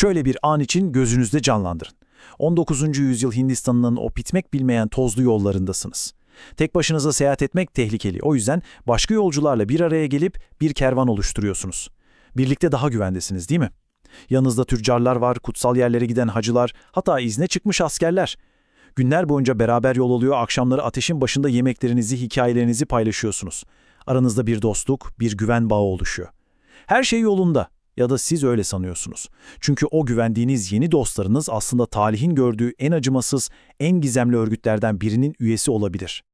Şöyle bir an için gözünüzde canlandırın. 19. yüzyıl Hindistan'ının o bitmek bilmeyen tozlu yollarındasınız. Tek başınıza seyahat etmek tehlikeli. O yüzden başka yolcularla bir araya gelip bir kervan oluşturuyorsunuz. Birlikte daha güvendesiniz değil mi? Yanınızda tüccarlar var, kutsal yerlere giden hacılar, hatta izne çıkmış askerler. Günler boyunca beraber yol alıyor, akşamları ateşin başında yemeklerinizi, hikayelerinizi paylaşıyorsunuz. Aranızda bir dostluk, bir güven bağı oluşuyor. Her şey yolunda ya da siz öyle sanıyorsunuz. Çünkü o güvendiğiniz yeni dostlarınız aslında talihin gördüğü en acımasız, en gizemli örgütlerden birinin üyesi olabilir.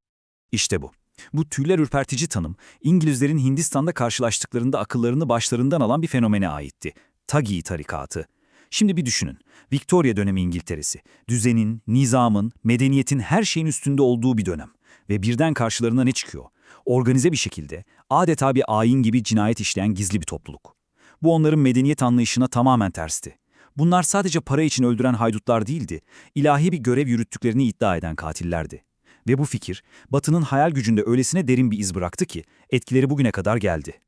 İşte bu. Bu tüyler ürpertici tanım, İngilizlerin Hindistan'da karşılaştıklarında akıllarını başlarından alan bir fenomene aitti. Tagi tarikatı. Şimdi bir düşünün. Victoria dönemi İngiltere'si. Düzenin, nizamın, medeniyetin her şeyin üstünde olduğu bir dönem. Ve birden karşılarına ne çıkıyor? Organize bir şekilde, adeta bir ayin gibi cinayet işleyen gizli bir topluluk. Bu onların medeniyet anlayışına tamamen tersti. Bunlar sadece para için öldüren haydutlar değildi, ilahi bir görev yürüttüklerini iddia eden katillerdi. Ve bu fikir, Batı'nın hayal gücünde öylesine derin bir iz bıraktı ki, etkileri bugüne kadar geldi.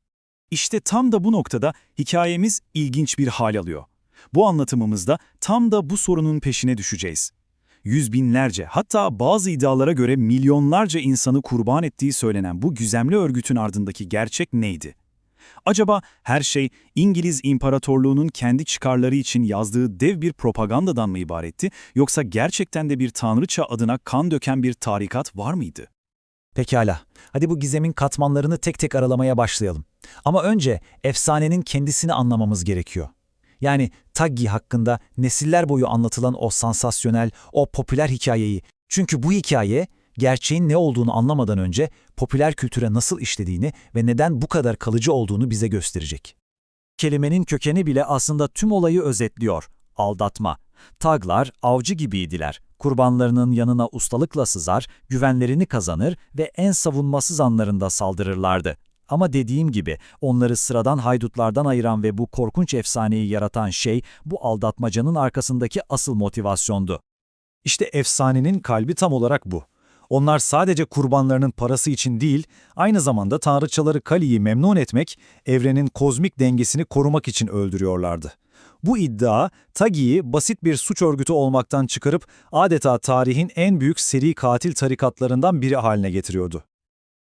İşte tam da bu noktada hikayemiz ilginç bir hal alıyor. Bu anlatımımızda tam da bu sorunun peşine düşeceğiz. Yüz binlerce hatta bazı iddialara göre milyonlarca insanı kurban ettiği söylenen bu gizemli örgütün ardındaki gerçek neydi? Acaba her şey İngiliz İmparatorluğu'nun kendi çıkarları için yazdığı dev bir propagandadan mı ibaretti yoksa gerçekten de bir tanrıça adına kan döken bir tarikat var mıydı? Pekala. Hadi bu gizemin katmanlarını tek tek aralamaya başlayalım. Ama önce efsanenin kendisini anlamamız gerekiyor. Yani Taggi hakkında nesiller boyu anlatılan o sansasyonel, o popüler hikayeyi. Çünkü bu hikaye gerçeğin ne olduğunu anlamadan önce popüler kültüre nasıl işlediğini ve neden bu kadar kalıcı olduğunu bize gösterecek. Kelimenin kökeni bile aslında tüm olayı özetliyor. Aldatma. Taglar avcı gibiydiler. Kurbanlarının yanına ustalıkla sızar, güvenlerini kazanır ve en savunmasız anlarında saldırırlardı. Ama dediğim gibi onları sıradan haydutlardan ayıran ve bu korkunç efsaneyi yaratan şey bu aldatmacanın arkasındaki asıl motivasyondu. İşte efsanenin kalbi tam olarak bu. Onlar sadece kurbanlarının parası için değil, aynı zamanda tanrıçaları Kali'yi memnun etmek, evrenin kozmik dengesini korumak için öldürüyorlardı. Bu iddia, Tagi'yi basit bir suç örgütü olmaktan çıkarıp adeta tarihin en büyük seri katil tarikatlarından biri haline getiriyordu.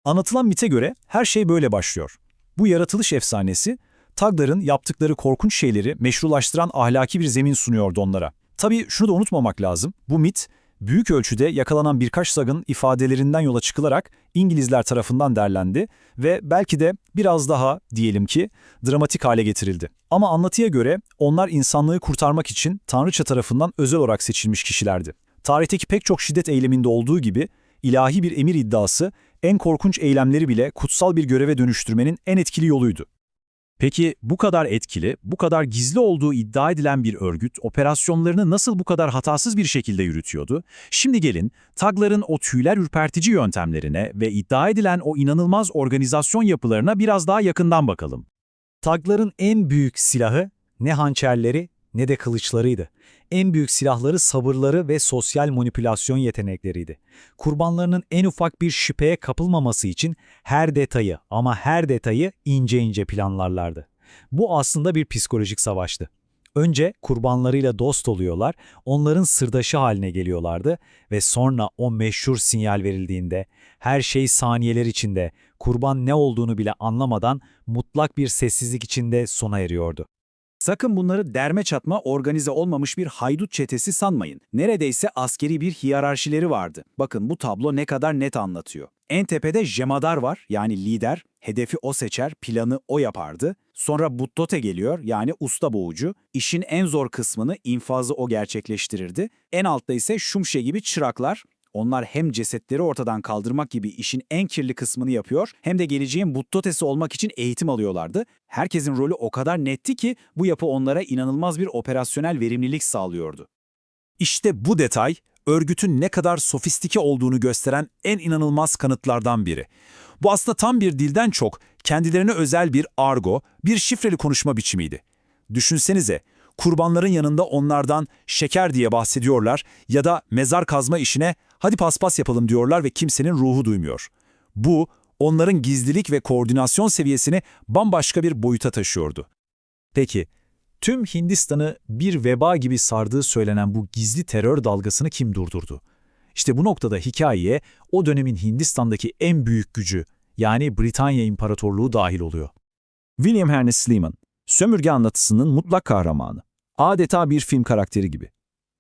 Anlatılan mite göre her şey böyle başlıyor. Bu yaratılış efsanesi, Tagların yaptıkları korkunç şeyleri meşrulaştıran ahlaki bir zemin sunuyordu onlara. Tabii şunu da unutmamak lazım, bu mit, büyük ölçüde yakalanan birkaç sagın ifadelerinden yola çıkılarak İngilizler tarafından derlendi ve belki de biraz daha diyelim ki dramatik hale getirildi. Ama anlatıya göre onlar insanlığı kurtarmak için Tanrıça tarafından özel olarak seçilmiş kişilerdi. Tarihteki pek çok şiddet eyleminde olduğu gibi ilahi bir emir iddiası en korkunç eylemleri bile kutsal bir göreve dönüştürmenin en etkili yoluydu. Peki bu kadar etkili, bu kadar gizli olduğu iddia edilen bir örgüt operasyonlarını nasıl bu kadar hatasız bir şekilde yürütüyordu? Şimdi gelin Tagların o tüyler ürpertici yöntemlerine ve iddia edilen o inanılmaz organizasyon yapılarına biraz daha yakından bakalım. Tagların en büyük silahı ne hançerleri ne de kılıçlarıydı. En büyük silahları sabırları ve sosyal manipülasyon yetenekleriydi. Kurbanlarının en ufak bir şüpheye kapılmaması için her detayı ama her detayı ince ince planlarlardı. Bu aslında bir psikolojik savaştı. Önce kurbanlarıyla dost oluyorlar, onların sırdaşı haline geliyorlardı ve sonra o meşhur sinyal verildiğinde her şey saniyeler içinde kurban ne olduğunu bile anlamadan mutlak bir sessizlik içinde sona eriyordu. Sakın bunları derme çatma organize olmamış bir haydut çetesi sanmayın. Neredeyse askeri bir hiyerarşileri vardı. Bakın bu tablo ne kadar net anlatıyor. En tepede jemadar var yani lider. Hedefi o seçer, planı o yapardı. Sonra buttote geliyor yani usta boğucu. İşin en zor kısmını infazı o gerçekleştirirdi. En altta ise şumşe gibi çıraklar. Onlar hem cesetleri ortadan kaldırmak gibi işin en kirli kısmını yapıyor hem de geleceğin buttotesi olmak için eğitim alıyorlardı. Herkesin rolü o kadar netti ki bu yapı onlara inanılmaz bir operasyonel verimlilik sağlıyordu. İşte bu detay örgütün ne kadar sofistike olduğunu gösteren en inanılmaz kanıtlardan biri. Bu aslında tam bir dilden çok kendilerine özel bir argo, bir şifreli konuşma biçimiydi. Düşünsenize, kurbanların yanında onlardan şeker diye bahsediyorlar ya da mezar kazma işine hadi paspas yapalım diyorlar ve kimsenin ruhu duymuyor. Bu, onların gizlilik ve koordinasyon seviyesini bambaşka bir boyuta taşıyordu. Peki, Tüm Hindistan'ı bir veba gibi sardığı söylenen bu gizli terör dalgasını kim durdurdu? İşte bu noktada hikayeye o dönemin Hindistan'daki en büyük gücü yani Britanya İmparatorluğu dahil oluyor. William Ernest Sleeman, sömürge anlatısının mutlak kahramanı. Adeta bir film karakteri gibi.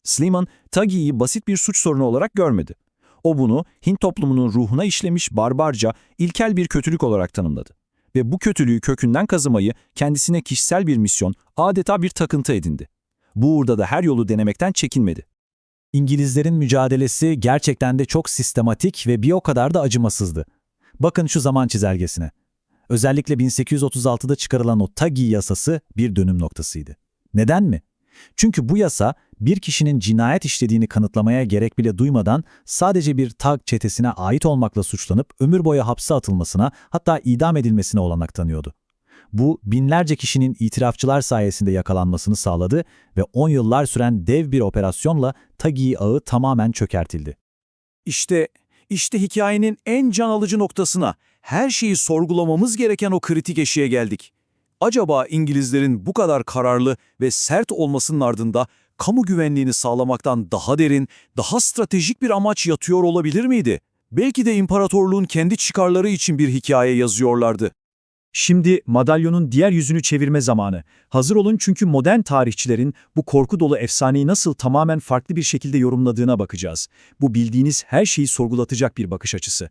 Sleeman, Tagi'yi basit bir suç sorunu olarak görmedi. O bunu Hint toplumunun ruhuna işlemiş barbarca, ilkel bir kötülük olarak tanımladı. Ve bu kötülüğü kökünden kazımayı kendisine kişisel bir misyon, adeta bir takıntı edindi. Bu uğurda da her yolu denemekten çekinmedi. İngilizlerin mücadelesi gerçekten de çok sistematik ve bir o kadar da acımasızdı. Bakın şu zaman çizelgesine. Özellikle 1836'da çıkarılan o Taggi yasası bir dönüm noktasıydı. Neden mi? Çünkü bu yasa bir kişinin cinayet işlediğini kanıtlamaya gerek bile duymadan sadece bir Tag çetesine ait olmakla suçlanıp ömür boyu hapse atılmasına hatta idam edilmesine olanak tanıyordu. Bu binlerce kişinin itirafçılar sayesinde yakalanmasını sağladı ve 10 yıllar süren dev bir operasyonla Taggi ağı tamamen çökertildi. İşte, işte hikayenin en can alıcı noktasına, her şeyi sorgulamamız gereken o kritik eşiğe geldik. Acaba İngilizlerin bu kadar kararlı ve sert olmasının ardında kamu güvenliğini sağlamaktan daha derin, daha stratejik bir amaç yatıyor olabilir miydi? Belki de imparatorluğun kendi çıkarları için bir hikaye yazıyorlardı. Şimdi madalyonun diğer yüzünü çevirme zamanı. Hazır olun çünkü modern tarihçilerin bu korku dolu efsaneyi nasıl tamamen farklı bir şekilde yorumladığına bakacağız. Bu bildiğiniz her şeyi sorgulatacak bir bakış açısı.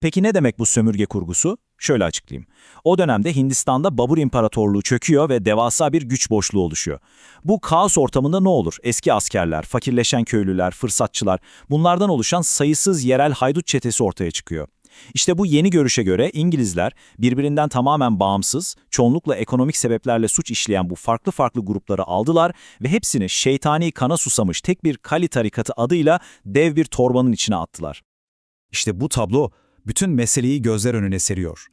Peki ne demek bu sömürge kurgusu? Şöyle açıklayayım. O dönemde Hindistan'da Babur İmparatorluğu çöküyor ve devasa bir güç boşluğu oluşuyor. Bu kaos ortamında ne olur? Eski askerler, fakirleşen köylüler, fırsatçılar, bunlardan oluşan sayısız yerel haydut çetesi ortaya çıkıyor. İşte bu yeni görüşe göre İngilizler birbirinden tamamen bağımsız, çoğunlukla ekonomik sebeplerle suç işleyen bu farklı farklı grupları aldılar ve hepsini şeytani kana susamış tek bir Kali tarikatı adıyla dev bir torbanın içine attılar. İşte bu tablo bütün meseleyi gözler önüne seriyor.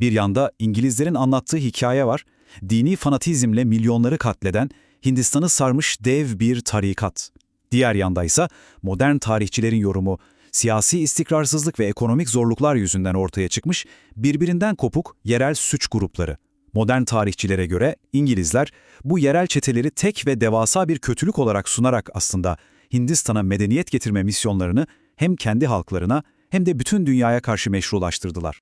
Bir yanda İngilizlerin anlattığı hikaye var, dini fanatizmle milyonları katleden, Hindistan'ı sarmış dev bir tarikat. Diğer yanda ise modern tarihçilerin yorumu, siyasi istikrarsızlık ve ekonomik zorluklar yüzünden ortaya çıkmış birbirinden kopuk yerel suç grupları. Modern tarihçilere göre İngilizler bu yerel çeteleri tek ve devasa bir kötülük olarak sunarak aslında Hindistan'a medeniyet getirme misyonlarını hem kendi halklarına hem de bütün dünyaya karşı meşrulaştırdılar.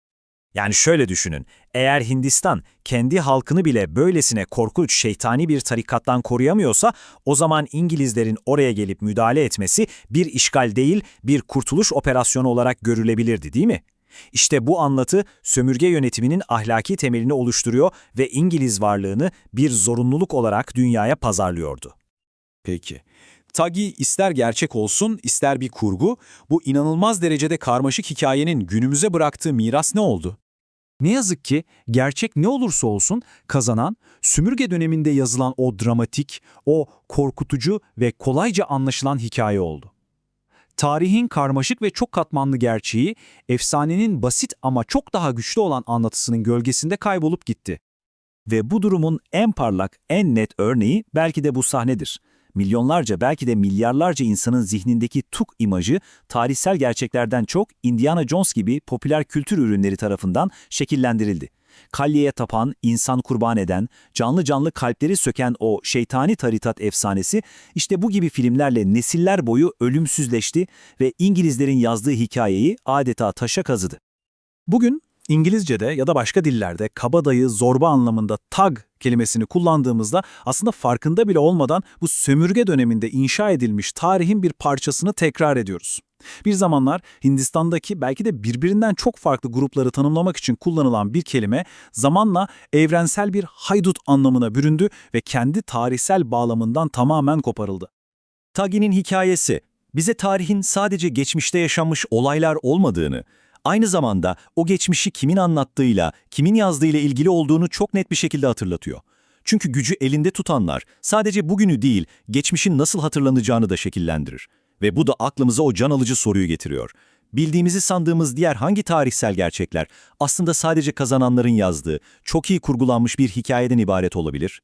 Yani şöyle düşünün, eğer Hindistan kendi halkını bile böylesine korkunç şeytani bir tarikattan koruyamıyorsa, o zaman İngilizlerin oraya gelip müdahale etmesi bir işgal değil, bir kurtuluş operasyonu olarak görülebilirdi değil mi? İşte bu anlatı sömürge yönetiminin ahlaki temelini oluşturuyor ve İngiliz varlığını bir zorunluluk olarak dünyaya pazarlıyordu. Peki. Tagi ister gerçek olsun, ister bir kurgu, bu inanılmaz derecede karmaşık hikayenin günümüze bıraktığı miras ne oldu? Ne yazık ki gerçek ne olursa olsun kazanan, sümürge döneminde yazılan o dramatik, o korkutucu ve kolayca anlaşılan hikaye oldu. Tarihin karmaşık ve çok katmanlı gerçeği, efsanenin basit ama çok daha güçlü olan anlatısının gölgesinde kaybolup gitti. Ve bu durumun en parlak, en net örneği belki de bu sahnedir. Milyonlarca belki de milyarlarca insanın zihnindeki Tuk imajı tarihsel gerçeklerden çok Indiana Jones gibi popüler kültür ürünleri tarafından şekillendirildi. Kalyeye tapan, insan kurban eden, canlı canlı kalpleri söken o şeytani tarikat efsanesi işte bu gibi filmlerle nesiller boyu ölümsüzleşti ve İngilizlerin yazdığı hikayeyi adeta taşa kazıdı. Bugün İngilizce'de ya da başka dillerde kabadayı, zorba anlamında tag kelimesini kullandığımızda aslında farkında bile olmadan bu sömürge döneminde inşa edilmiş tarihin bir parçasını tekrar ediyoruz. Bir zamanlar Hindistan'daki belki de birbirinden çok farklı grupları tanımlamak için kullanılan bir kelime zamanla evrensel bir haydut anlamına büründü ve kendi tarihsel bağlamından tamamen koparıldı. Tagi'nin hikayesi bize tarihin sadece geçmişte yaşanmış olaylar olmadığını, aynı zamanda o geçmişi kimin anlattığıyla, kimin yazdığıyla ilgili olduğunu çok net bir şekilde hatırlatıyor. Çünkü gücü elinde tutanlar sadece bugünü değil, geçmişin nasıl hatırlanacağını da şekillendirir. Ve bu da aklımıza o can alıcı soruyu getiriyor. Bildiğimizi sandığımız diğer hangi tarihsel gerçekler aslında sadece kazananların yazdığı, çok iyi kurgulanmış bir hikayeden ibaret olabilir?